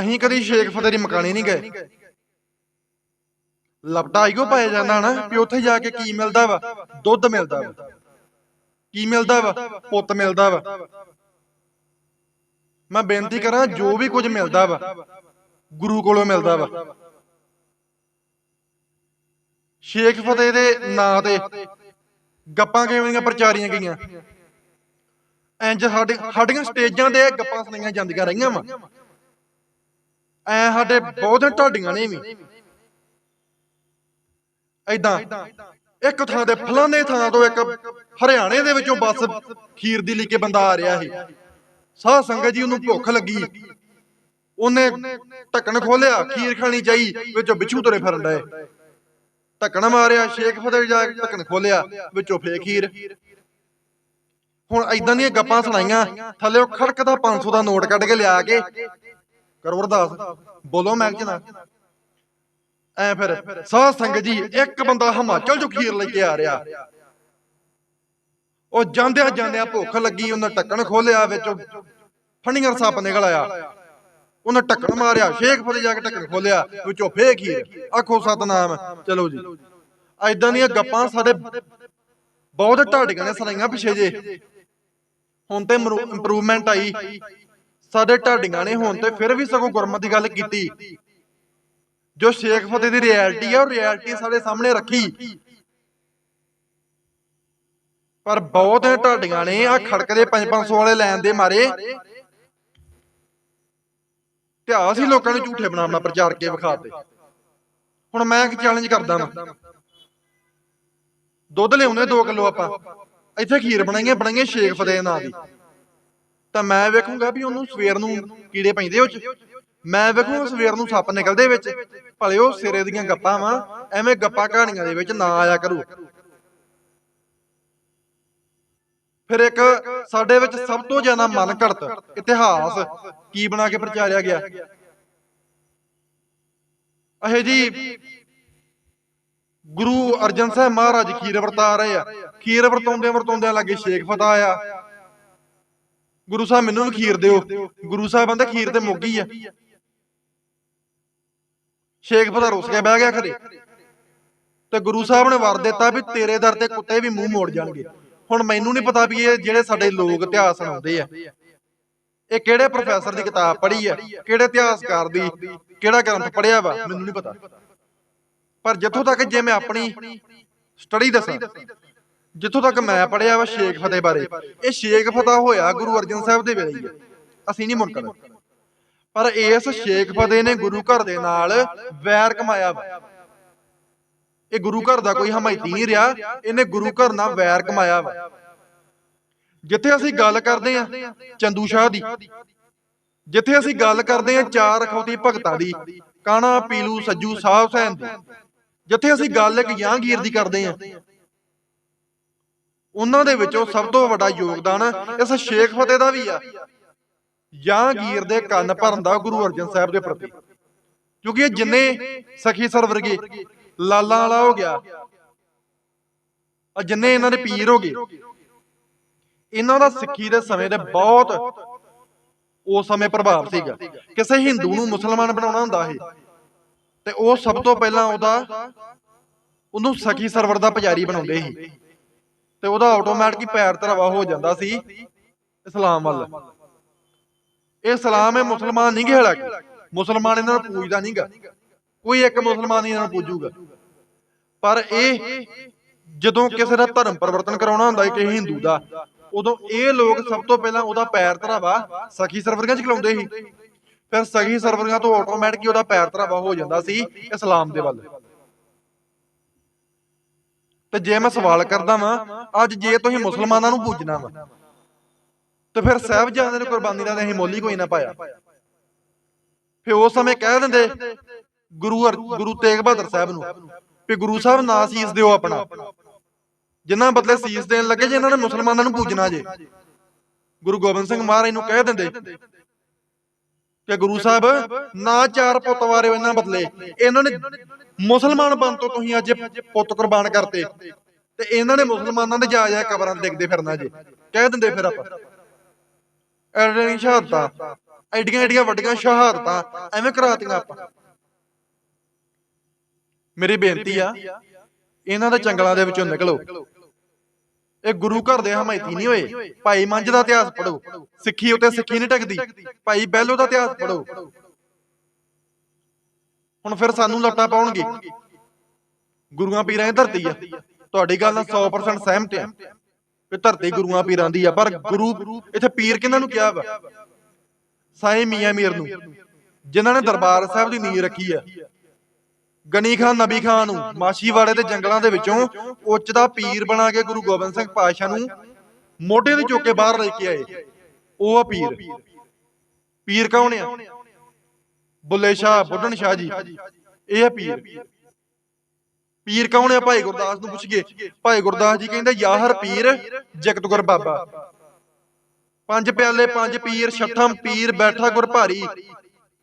ਅਸੀਂ ਕਦੀ ਸ਼ੇਖ ਫਤਿਹ ਦੀ ਮਕਾਨੀ ਨਹੀਂ ਗਏ। ਲਪਟਾ ਆਈਓ ਪਾਇਆ ਜਾਂਦਾ ਨਾ ਵੀ ਉੱਥੇ ਜਾ ਕੇ ਕੀ ਮਿਲਦਾ ਵਾ? ਦੁੱਧ ਮਿਲਦਾ ਵਾ। ਕੀ ਮਿਲਦਾ ਵਾ? ਪੁੱਤ ਮਿਲਦਾ ਵਾ। ਮੈਂ ਬੇਨਤੀ ਕਰਾਂ ਜੋ ਵੀ ਕੁਝ ਮਿਲਦਾ ਵਾ ਗੁਰੂ ਕੋਲੋਂ ਮਿਲਦਾ ਵਾ। ਸ਼ੇਖ ਫਤਿਹ ਦੇ ਨਾਂ ਤੇ ਗੱਪਾਂ ਕਿਵੇਂ ਦੀਆਂ ਪ੍ਰਚਾਰੀਆਂ ਗਈਆਂ? ਇੰਜ ਸਾਡੇ ਸਾਡੀਆਂ ਸਟੇਜਾਂ ਤੇ ਗੱਪਾਂ ਸੁਣਾਈਆਂ ਜਾਂਦੀਆਂ ਰਹੀਆਂ ਵਾ। ਐ ਸਾਡੇ ਬਹੁਤ ਢਾਡੀਆਂ ਨੇ ਵੀ। ਐਦਾਂ ਇੱਕ ਥਾਂ ਤੇ ਫਲਾਣੇ ਥਾਂ ਤੋਂ ਇੱਕ ਹਰਿਆਣੇ ਦੇ ਵਿੱਚੋਂ ਬੱਸ ਖੀਰ ਦੀ ਲੈ ਕੇ ਬੰਦਾ ਆ ਰਿਹਾ ਸੀ। ਸਾਧ ਸੰਗਤ ਜੀ, ਉਹਨੂੰ ਭੁੱਖ ਲੱਗੀ। ਉਹਨੇ ਢੱਕਣ ਖੋਲਿਆ ਖੀਰ ਖਾਣੀ ਚਾਹੀ, ਵਿੱਚੋਂ ਬਿਛੂ ਤੁਰੇ ਫਿਰਨ ਡਏ। ਢੱਕਣ ਮਾਰਿਆ, ਸ਼ੇਖ ਫਤਿਹ ਜਾ ਕੇ ਢੱਕਣ ਖੋਲਿਆ ਵਿੱਚੋਂ ਫੇਰ ਖੀਰ। ਹੁਣ ਐਦਾਂ ਦੀਆਂ ਗੱਪਾਂ ਸੁਣਾਈਆਂ, ਥੱਲੇ ਉਹ ਖੜਕਦਾ 500 ਦਾ ਨੋਟ ਕੱਢ ਕੇ ਲਿਆ ਕੇ ਕਰੋ ਅਰਦਾਸ। ਬੋਲੋ ਮੈਂ ਕਿਹਾ। ਐ ਫਿਰ, ਸਾਧ ਸੰਗਤ ਜੀ, ਇੱਕ ਬੰਦਾ ਹਿਮਾਚਲ ਚੋਂ ਖੀਰ ਲੈ ਕੇ ਆ ਰਿਹਾ। ਉਹ ਜਾਂਦਿਆਂ ਜਾਂਦਿਆਂ ਭੁੱਖ ਲੱਗੀ, ਉਹਨੇ ਢੱਕਣ ਖੋਲਿਆ ਵਿੱਚੋਂ। ਫਣੀਆਂ ਸੱਪ ਨਿਕਲ ਆਇਆ। ਉਹਨੇ ਢੱਕਣ ਮਾਰਿਆ, ਸ਼ੇਖ ਫਤਿਹ ਜਾ ਕੇ ਢੱਕਣ ਖੋਲਿਆ ਵਿੱਚੋਂ ਫੇਰ ਖੀਰ ਆਖੋ, ਸਤਨਾਮ, ਚਲੋ ਜੀ। ਐਦਾਂ ਦੀਆਂ ਗੱਪਾਂ ਸਾਡੇ ਬਹੁਤ ਢਾਡੀਆਂ ਨੇ ਸਰਾਈਆਂ ਪਿਛੇ ਜੇ। ਹੁਣ ਤੇ ਇੰਪਰੂਵਮੈਂਟ ਆਈ। ਸਾਡੇ ਢਾਡੀਆਂ ਨੇ ਹੁਣ ਤੇ ਫਿਰ ਵੀ ਸਗੋਂ ਗੁਰਮਤ ਦੀ ਗੱਲ ਕੀਤੀ। ਜੋ ਸ਼ੇਖ ਫਤਿਹ ਦੀ ਰਿਐਲਿਟੀ ਆ, ਉਹ ਰਿਐਲਿਟੀ ਸਾਡੇ ਸਾਹਮਣੇ ਰੱਖੀ। ਪਰ ਬਹੁਤ ਢਾਡੀਆਂ ਨੇ ਆ ਖੜਕਦੇ 5-500 ਵਾਲੇ ਲੈਣ ਦੇ ਮਾਰੇ। ਇਤਿਹਾਸ ਹੀ ਲੋਕਾਂ ਨੂੰ ਝੂਠੇ ਬਣਾਉਣਾ ਪ੍ਰਚਾਰ ਕੇ ਵਿਖਾਤੇ ਹੁਣ ਮੈਂ ਇੱਕ ਚੈਲੰਜ ਕਰਦਾ ਨਾ ਦੁੱਧ ਲਿਆਉਂਦੇ 2 ਕਿਲੋ ਆਪਾਂ। ਇੱਥੇ ਖੀਰ ਬਣਾਈਏ ਬਣਾਈਏ ਸ਼ੇਖ ਫਤਿਹ ਨਾਂ ਦੀ। ਤਾਂ ਮੈਂ ਵੇਖੂੰਗਾ ਵੀ ਉਹਨੂੰ ਸਵੇਰ ਨੂੰ ਕੀੜੇ ਪੈਂਦੇ ਉਹ ਚ। ਮੈਂ ਵੇਖੂੰਗਾ ਸਵੇਰ ਨੂੰ ਸੱਪ ਨਿਕਲਦੇ ਵਿੱਚ। ਭਲੇ ਉਹ ਸਿਰੇ ਦੀਆਂ ਗੱਪਾਂ ਵਾ। ਐਵੇਂ ਗੱਪਾਂ ਕਹਾਣੀਆਂ ਦੇ ਵਿੱਚ ਨਾ ਆਇਆ ਕਰੂ। ਫਿਰ ਇੱਕ ਸਾਡੇ ਵਿੱਚ ਸਭ ਤੋਂ ਜ਼ਿਆਦਾ ਮਨ ਘੜਤ ਇਤਿਹਾਸ ਕੀ ਬਣਾ ਕੇ ਪ੍ਰਚਾਰਿਆ ਗਿਆ। ਅਹੇ ਜੀ ਗੁਰੂ ਅਰਜਨ ਸਾਹਿਬ ਮਹਾਰਾਜ ਖੀਰ ਵਰਤਾ ਰਹੇ ਆ। ਖੀਰ ਵਰਤਾਉਂਦੇ ਵਰਤਾਉਂਦਿਆਂ ਲੱਗੇ ਸ਼ੇਖ ਫਤਾ ਆਇਆ। ਗੁਰੂ ਸਾਹਿਬ ਮੈਨੂੰ ਵੀ ਖੀਰ ਦਿਓ। ਗੁਰੂ ਸਾਹਿਬ ਕਹਿੰਦੇ ਖੀਰ ਤੇ ਮੁੱਕ ਆ। ਸ਼ੇਖ ਫਤਾ ਰੁੱਸ ਕੇ ਬਹਿ ਗਿਆ ਖਰੇ। ਤੇ ਗੁਰੂ ਸਾਹਿਬ ਨੇ ਵਰ ਦਿੱਤਾ ਵੀ ਤੇਰੇ ਦਰ ਤੇ ਕੁੱਤੇ ਵੀ ਮੂੰਹ ਮੋੜ ਜਾਣਗੇ। ਹੁਣ ਮੈਨੂੰ ਨਹੀਂ ਪਤਾ ਵੀ ਇਹ ਜਿਹੜੇ ਸਾਡੇ ਲੋਕ ਇਤਿਹਾਸ ਸੁਣਾਉਂਦੇ ਆ। ਇਹ ਕਿਹੜੇ ਪ੍ਰੋਫੈਸਰ ਦੀ ਕਿਤਾਬ ਪੜ੍ਹੀ ਆ, ਕਿਹੜੇ ਇਤਿਹਾਸਕਾਰ ਦੀ, ਕਿਹੜਾ ਗ੍ਰੰਥ ਪੜ੍ਹਿਆ ਵਾ, ਮੈਨੂੰ ਨਹੀਂ ਪਤਾ। ਪਰ ਜਿੱਥੋਂ ਤੱਕ ਜੇ ਮੈਂ ਆਪਣੀ ਸਟੱਡੀ ਦੱਸਾਂ ਜਿੱਥੋਂ ਤੱਕ ਮੈਂ ਪੜ੍ਹਿਆ ਵਾ ਸ਼ੇਖ ਫਤਿਹ ਬਾਰੇ, ਇਹ ਸ਼ੇਖ ਫਤਿਹ ਹੋਇਆ ਗੁਰੂ ਅਰਜਨ ਸਾਹਿਬ ਦੇ ਵੇਲੇ ਹੀ ਆ। ਅਸੀਂ ਨਹੀਂ ਮੁਨਕਰ ਪਰ ਇਸ ਸ਼ੇਖ ਫਤਿਹ ਨੇ ਗੁਰੂ ਘਰ ਦੇ ਨਾਲ ਵੈਰ ਕਮਾਇਆ ਵਾ। ਇਹ ਗੁਰੂ ਘਰ ਦਾ ਕੋਈ ਹਮਾਇਤੀ ਨਹੀਂ ਰਿਹਾ, ਇਹਨੇ ਗੁਰੂ ਘਰ ਨਾਲ ਵੈਰ ਕਮਾਇਆ ਵਾ। ਜਿੱਥੇ ਅਸੀਂ ਗੱਲ ਕਰਦੇ ਆ ਚੰਦੂ ਸ਼ਾਹ ਦੀ। ਜਿੱਥੇ ਅਸੀਂ ਗੱਲ ਕਰਦੇ ਆ ਚਾਰ ਅਖੌਤੀ ਭਗਤਾਂ ਦੀ, ਕਾਣਾ, ਪੀਲੂ, ਸੱਜੂ, ਸਾਹਿਬ ਹੁਸੈਨ ਦੀ। ਜਿੱਥੇ ਅਸੀਂ ਗੱਲ ਇੱਕ ਯਾਂਗੀਰ ਦੀ ਕਰਦੇ ਆ ਉਹਨਾਂ ਦੇ ਵਿੱਚੋਂ ਸਭ ਤੋਂ ਵੱਡਾ ਯੋਗਦਾਨ ਇਸ ਸ਼ੇਖ ਫਤਿਹ ਦਾ ਵੀ ਆ। ਯਾਂਗੀਰ ਦੇ ਕੰਨ ਭਰਨ ਦਾ ਗੁਰੂ ਅਰਜਨ ਸਾਹਿਬ ਦੇ ਪ੍ਰਤੀ। ਕਿਉਂਕਿ ਇਹ ਜਿੰਨੇ ਸਖੀ ਸਰ ਵਰਗੇ ਲਾਲਾਂ ਵਾਲਾ ਹੋ ਗਿਆ ਆ ਜਿੰਨੇ ਇਹਨਾਂ ਦੇ ਪੀਰ ਹੋ ਗਏ, ਇਹਨਾਂ ਦਾ ਸਿੱਖੀ ਦੇ ਸਮੇਂ ਦੇ ਬਹੁਤ ਉਸ ਸਮੇਂ ਪ੍ਰਭਾਵ ਸੀਗਾ। ਕਿਸੇ ਹਿੰਦੂ ਨੂੰ ਮੁਸਲਮਾਨ ਬਣਾਉਣਾ ਹੁੰਦਾ ਇਹ ਤੇ ਉਹ ਸਭ ਤੋਂ ਪਹਿਲਾਂ ਉਹਦਾ ਉਹਨੂੰ ਸਖੀ ਸਰਵਰ ਦਾ ਪੁਜਾਰੀ ਬਣਾਉਂਦੇ ਸੀ। ਤੇ ਉਹਦਾ ਆਟੋਮੈਟਿਕ ਹੀ ਪੈਰ ਧਰਵਾ ਹੋ ਜਾਂਦਾ ਸੀ ਇਸਲਾਮ ਵੱਲ। ਇਹ ਇਸਲਾਮ ਹੈ, ਮੁਸਲਮਾਨ ਨਹੀਂ ਘੇੜਾ ਮੁਸਲਮਾਨ ਇਹਨਾਂ ਨੂੰ ਪੂਜਦਾ ਨਹੀਂਗਾ ਕੋਈ ਇੱਕ ਮੁਸਲਮਾਨ ਇਹਨਾਂ ਨੂੰ ਪੂਜੂਗਾ। ਪਰ ਇਹ ਜਦੋਂ ਕਿਸੇ ਦਾ ਧਰਮ ਪਰਿਵਰਤਨ ਕਰਾਉਣਾ ਹੁੰਦਾ ਹੈ, ਕਿਸੇ ਹਿੰਦੂ ਦਾ, ਉਦੋਂ ਇਹ ਲੋਕ ਸਭ ਤੋਂ ਪਹਿਲਾਂ ਉਹਦਾ ਪੈਰ ਧਰਾਵਾ ਸਖੀ ਸਰਵਰੀਆਂ ਚ ਖਲਾਉਂਦੇ ਸੀ। ਫਿਰ ਸਖੀ ਸਰਵਰੀਆਂ ਤੋਂ ਆਟੋਮੈਟਿਕ ਹੀ ਉਹਦਾ ਪੈਰ ਧਰਾਵਾ ਹੋ ਜਾਂਦਾ ਸੀ ਇਸਲਾਮ ਦੇ ਵੱਲ। ਤੇ ਜੇ ਮੈਂ ਸਵਾਲ ਕਰਦਾ ਵਾਂ ਅੱਜ ਜੇ ਤੁਸੀਂ ਮੁਸਲਮਾਨਾਂ ਨੂੰ ਪੂਜਣਾ ਵਾ ਤੇ ਫਿਰ ਸਾਹਿਬਜ਼ਾਦੇ ਨੇ ਕੁਰਬਾਨੀ ਦਾ ਨਹੀਂ ਮੁੱਲ ਕੋਈ ਨਾ ਪਾਇਆ। ਫਿਰ ਉਸ ਸਮੇਂ ਕਹਿ ਦਿੰਦੇ ਗੁਰੂ ਅਰ- ਗੁਰੂ ਤੇਗ ਬਹਾਦਰ ਸਾਹਿਬ ਨੂੰ ਵੀ ਗੁਰੂ ਸਾਹਿਬ ਨਾ ਸੀਸ ਦਿਓ ਆਪਣਾ। ਜਿਨ੍ਹਾਂ ਬਦਲੇ ਸੀਸ ਦੇਣ ਲੱਗੇ ਜੇ ਇਹਨਾਂ ਨੇ ਮੁਸਲਮਾਨਾਂ ਨੂੰ ਪੂਜਣਾ ਜੇ। ਗੁਰੂ ਗੋਬਿੰਦ ਸਿੰਘ ਮਹਾਰਾਜ ਨੂੰ ਕਹਿ ਦਿੰਦੇ। ਕਿ ਗੁਰੂ ਸਾਹਿਬ, ਨਾ ਚਾਰ ਪੁੱਤ ਵਾਰੇ ਇਹਨਾਂ ਬਦਲੇ। ਇਹਨਾਂ ਨੇ ਮੁਸਲਮਾਨ ਬਣ ਤੋਂ ਤੁਸੀਂ ਅੱਜ ਪੁੱਤ ਕੁਰਬਾਨ ਕਰਤੇ। ਤੇ ਇਹਨਾਂ ਨੇ ਮੁਸਲਮਾਨਾਂ ਦੇ ਜਾ ਜਾ ਕਬਰਾਂ ਦੇਖਦੇ ਫਿਰਨਾ ਜੇ। ਕਹਿ ਦਿੰਦੇ ਫਿਰ ਆਪਾਂ। ਐਡਨੀ ਸ਼ਹਾਦਤਾਂ, ਐਡੀਆਂ ਐਡੀਆਂ ਵੱਡੀਆਂ ਸ਼ਹਾਦਤਾਂ, ਐਵੇਂ ਕਰਾਤੀਆਂ ਆਪਾਂ। ਮੇਰੀ ਬੇਨਤੀ ਆ, ਇਹਨਾਂ ਦੇ ਜੰਗਲਾਂ ਦੇ ਵਿੱਚੋਂ ਨਿਕਲੋ। ਇਹ ਗੁਰੂ ਘਰ ਦੇ ਹਮਾਇਤੀ ਨਹੀਂ ਹੋਏ। ਭਾਈ ਮੰਝ ਦਾ ਇਤਿਹਾਸ ਪੜੋ ਸਿੱਖੀ ਉਤੇ ਸਿੱਖੀ ਨਹੀਂ ਟਕਦੀ। ਭਾਈ ਬਹਿਲੋ ਦਾ ਇਤਿਹਾਸ ਪੜੋ ਹੁਣ ਫਿਰ ਸਾਨੂੰ ਲੱਟਾਂ ਪਾਉਣਗੇ ਗੁਰੂਆਂ ਪੀਰਾਂ ਦੀ ਧਰਤੀ ਆ। ਤੁਹਾਡੀ ਗੱਲ ਨਾਲ 100% ਸਹਿਮਤ ਆ। ਕਿ ਧਰਤੀ ਗੁਰੂਆਂ ਪੀਰਾਂ ਦੀ ਆ। ਪਰ ਗੁਰੂ ਇੱਥੇ ਪੀਰ ਕਿਹਨਾਂ ਨੂੰ ਕਿਹਾ ਵਾ? ਸਾਈਂ ਮੀਆਂ ਮੀਰ ਨੂੰ। ਜਿਨ੍ਹਾਂ ਨੇ ਦਰਬਾਰ ਸਾਹਿਬ ਦੀ ਨੀਂਹ ਰੱਖੀ ਆ। ਗਨੀ ਖਾਨ, ਨਬੀ ਖਾਨ ਨੂੰ ਮਾਸ਼ੀਵਾੜੇ ਦੇ ਜੰਗਲਾਂ ਦੇ ਵਿੱਚੋਂ ਉੱਚ ਦਾ ਪੀਰ ਬਣਾ ਕੇ ਗੁਰੂ ਗੋਬਿੰਦ ਸਿੰਘ ਪਾਤਸ਼ਾਹ ਨੂੰ ਮੋਢੇ ਤੇ ਚੁੱਕ ਕੇ ਬਾਹਰ ਲੈ ਕੇ ਆਏ। ਉਹ ਆ ਪੀਰ। ਪੀਰ ਕੌਣ ਆ? ਬੁੱਲੇ ਸ਼ਾਹ, ਬੁੱਢਣ ਸ਼ਾਹ ਜੀ। ਇਹ ਆ ਪੀਰ। ਪੀਰ ਕੌਣ ਆ? ਭਾਈ ਗੁਰਦਾਸ ਨੂੰ ਪੁੱਛੀਏ। ਭਾਈ ਗੁਰਦਾਸ ਜੀ ਕਹਿੰਦੇ, ਯਾਹਰ ਪੀਰ, ਜਗਤਗੁਰ ਬਾਬਾ। ਪੰਜ ਪਿਆਲੇ, ਪੰਜ ਪੀਰ, ਛਠਮ ਪੀਰ, ਬੈਠਾ ਗੁਰ ਭਾਰੀ।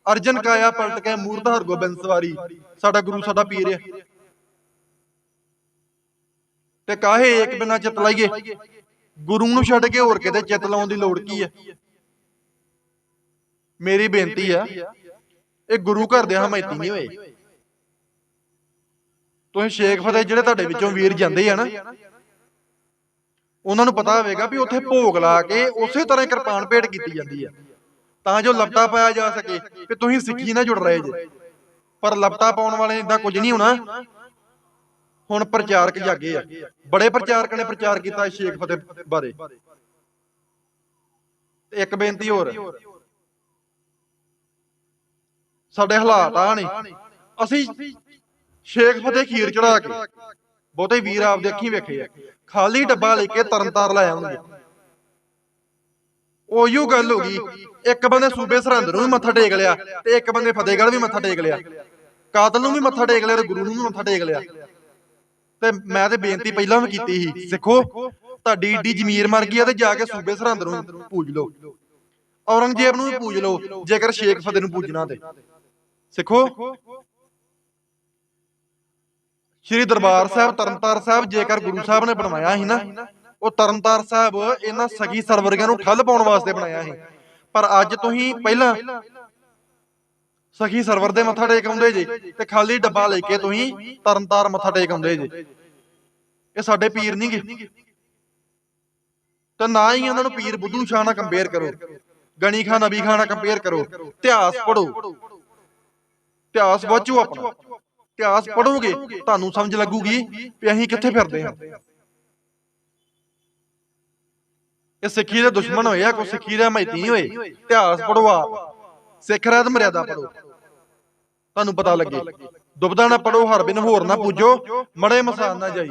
ਅਰਜਨ ਕਾਇਆ ਪਲਟ ਕੇ ਮੂਰਤ ਹਰਗੋਬਿੰਦ ਸਵਾਰੀ। ਸਾਡਾ ਗੁਰੂ ਸਾਡਾ ਪੀਰ ਹੈ। ਤੇ ਕਾਹੇ ਇੱਕ ਬਿਨਾ ਚਿਤ ਲਾਈਏ? ਗੁਰੂ ਨੂੰ ਛੱਡ ਕੇ ਹੋਰ ਕਿਤੇ ਚਿਤ ਲਾਉਣ ਦੀ ਲੋੜ ਕੀ ਹੈ? ਮੇਰੀ ਬੇਨਤੀ ਆ ਇਹ ਗੁਰੂ ਘਰ ਦੇ ਹਮਾਇਤੀ ਨਹੀਂ ਹੋਏ। ਤੁਸੀਂ ਸ਼ੇਖ ਫਤਿਹ ਜਿਹੜੇ ਤੁਹਾਡੇ ਵਿੱਚੋਂ ਵੀਰ ਜਾਂਦੇ ਆ ਨਾ ਉਹਨਾਂ ਨੂੰ ਪਤਾ ਹੋਵੇਗਾ ਵੀ ਉੱਥੇ ਭੋਗ ਲਾ ਕੇ ਉਸੇ ਤਰ੍ਹਾਂ ਹੀ ਕਿਰਪਾਨ ਭੇਟ ਕੀਤੀ ਜਾਂਦੀ ਆ। ਤਾਂ ਜੋ ਲਪਟਾ ਪਾਇਆ ਜਾ ਸਕੇ ਕਿ ਤੁਸੀਂ ਸਿੱਖੀ ਨਾਲ ਜੁੜ ਰਹੇ ਜੇ। ਪਰ ਲਪਟਾ ਪਾਉਣ ਵਾਲੇ ਇਦਾਂ ਕੁਝ ਨਹੀਂ ਹੋਣਾ। ਹੁਣ। ਪ੍ਰਚਾਰਕ ਜਾਗੇ ਆ। ਬੜੇ ਪ੍ਰਚਾਰਕ ਨੇ ਪ੍ਰਚਾਰ ਕੀਤਾ ਸ਼ੇਖ ਫਤਿਹ ਬਾਰੇ। ਤੇ ਇੱਕ ਬੇਨਤੀ ਹੋਰ। ਸਾਡੇ ਹਾਲਾਤ ਆ ਨੇ ਅਸੀਂ ਸ਼ੇਖ ਫਤਿਹ ਖੀਰ ਚੜਾ ਕੇ ਬਹੁਤੇ ਵੀਰ ਆਪ ਦੇ ਅੱਖੀਂ ਵੇਖੇ ਆ। ਖਾਲੀ ਡੱਬਾ ਲੈ ਕੇ ਤਰਨਤਾਰ ਲੈ ਆਉਣਗੇ ਉਹੀਓ ਗੱਲ ਹੋ ਗਈ। ਇੱਕ ਬੰਦੇ ਸੂਬੇ ਸਰਹੰਦ ਨੂੰ ਵੀ ਮੱਥਾ ਟੇਕ ਲਿਆ ਤੇ ਇੱਕ ਬੰਦੇ ਫਤਿਹਗੜ੍ਹ ਵੀ ਮੱਥਾ ਟੇਕ ਲਿਆ। ਕਾਤਲ ਨੂੰ ਵੀ ਮੱਥਾ ਟੇਕ ਲਿਆ ਤੇ ਗੁਰੂ ਨੂੰ ਵੀ ਮੱਥਾ ਟੇਕ ਲਿਆ। ਤੇ ਮੈਂ ਤੇ ਬੇਨਤੀ ਪਹਿਲਾਂ ਵੀ ਕੀਤੀ ਸੀ, ਸਿੱਖੋ, ਤੁਹਾਡੀ ਈਡੀ ਜ਼ਮੀਰ ਮਰ ਗਈ ਆ ਤੇ ਜਾ ਕੇ ਸੂਬੇ ਸਰਹੰਦ ਨੂੰ ਪੂਜ ਲਓ। ਔਰੰਗਜ਼ੇਬ ਨੂੰ ਵੀ ਪੂਜ ਲਓ, ਜੇਕਰ ਸ਼ੇਖ ਫਤਿਹ ਨੂੰ ਪੂਜਣਾ ਤੇ। ਸਿੱਖੋ, ਸ਼੍ਰੀ ਦਰਬਾਰ ਸਾਹਿਬ ਤਰਨਤਾਰ ਸਾਹਿਬ, ਜੇਕਰ ਗੁਰੂ ਸਾਹਿਬ ਨੇ ਬਣਵਾਇਆ ਸੀ ਨਾ, ਉਹ ਤਰਨਤਾਰ ਸਾਹਿਬ ਇਹਨਾਂ ਸਗੀ ਸਰਵਰਗਿਆਂ ਨੂੰ ਠੱਲ ਪਾਉਣ ਵਾਸਤੇ ਬਣਾਇਆ ਸੀ। ਪਰ ਅੱਜ ਤੁਸੀਂ ਪਹਿਲਾਂ ਸਖੀ ਸਰਵਰ ਦੇ ਮੱਥਾ ਟੇਕ ਆਉਂਦੇ ਜੇ ਤੇ ਖਾਲੀ ਡੱਬਾ ਲੈ ਕੇ ਤੁਸੀਂ ਤਰਨਤਾਰ ਮੱਥਾ ਟੇਕ ਆਉਂਦੇ ਜੇ। ਇਹ ਸਾਡੇ ਪੀਰ ਨਹੀਂਗੇ ਤੇ ਨਾ ਹੀ ਇਹਨਾਂ ਨੂੰ ਪੀਰ ਬੁੱਧੂ ਸ਼ਾਹ ਨਾਲ ਕੰਪੇਅਰ ਕਰੋ। ਗਣੀ ਖਾਨ ਨਬੀ ਖਾਨ ਨਾਲ ਕੰਪੇਅਰ ਕਰੋ। ਇਤਿਹਾਸ ਪੜੋ ਇਤਿਹਾਸ ਵਾਚੋ ਆਪਣਾ। ਇਤਿਹਾਸ ਪੜੋਗੇ ਤੁਹਾਨੂੰ ਸਮਝ ਲੱਗੂਗੀ ਵੀ ਅਸੀਂ ਕਿੱਥੇ ਫਿਰਦੇ ਹਾਂ। ਇਹ ਸਿੱਖੀ ਦੇ ਦੁਸ਼ਮਣ ਹੋਏ ਆ, ਕੋਈ ਸਿੱਖੀ ਦੇ ਹਮਾਇਤੀ ਨਹੀਂ ਹੋਏ, ਇਤਿਹਾਸ ਪੜੋ ਆ ਸਿੱਖ ਰਹਿਤ ਮਰਿਆਦਾ ਪੜੋ ਤੁਹਾਨੂੰ ਪਤਾ ਲੱਗੇ। ਦੁਬਦਾ ਨਾ ਪੜੋ ਹਰ ਬਿਨ ਹੋਰ ਨਾ ਪੂਜੋ, ਮੜੇ ਮਸਾਨ ਨਾ ਜਾਈ।